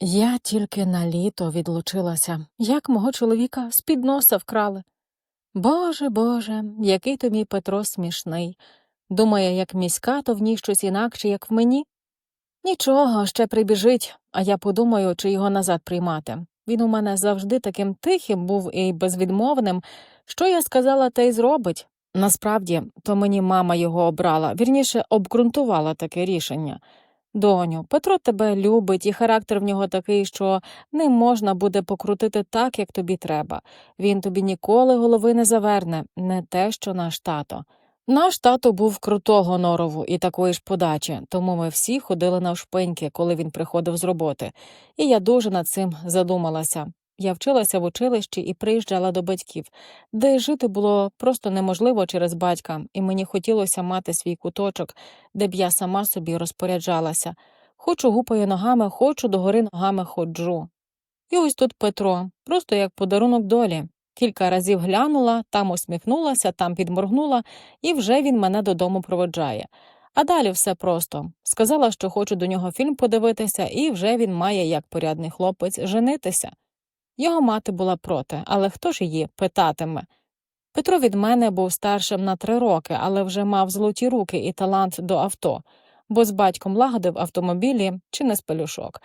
Я тільки на літо відлучилася, як мого чоловіка з під носа вкрали. Боже, Боже, який то мій Петро смішний. Думає, як міська, то в ній щось інакше, як в мені. Нічого, ще прибіжить, а я подумаю, чи його назад приймати. Він у мене завжди таким тихим був і безвідмовним. Що я сказала, те й зробить. Насправді, то мені мама його обрала, вірніше, обґрунтувала таке рішення. Доню, Петро тебе любить, і характер в нього такий, що ним можна буде покрутити так, як тобі треба. Він тобі ніколи голови не заверне, не те, що наш тато. Наш тато був крутого норову і такої ж подачі, тому ми всі ходили навшпиньки, коли він приходив з роботи, і я дуже над цим задумалася. Я вчилася в училищі і приїжджала до батьків, де жити було просто неможливо через батька, і мені хотілося мати свій куточок, де б я сама собі розпоряджалася. Хочу гупаю ногами, хочу догори ногами ходжу. І ось тут Петро, просто як подарунок долі. Кілька разів глянула, там усміхнулася, там підморгнула, і вже він мене додому проводжає. А далі все просто. Сказала, що хочу до нього фільм подивитися, і вже він має, як порядний хлопець, женитися. Його мати була проти, але хто ж її питатиме? Петро від мене був старшим на три роки, але вже мав золоті руки і талант до авто, бо з батьком лагодив автомобілі чи не з пелюшок.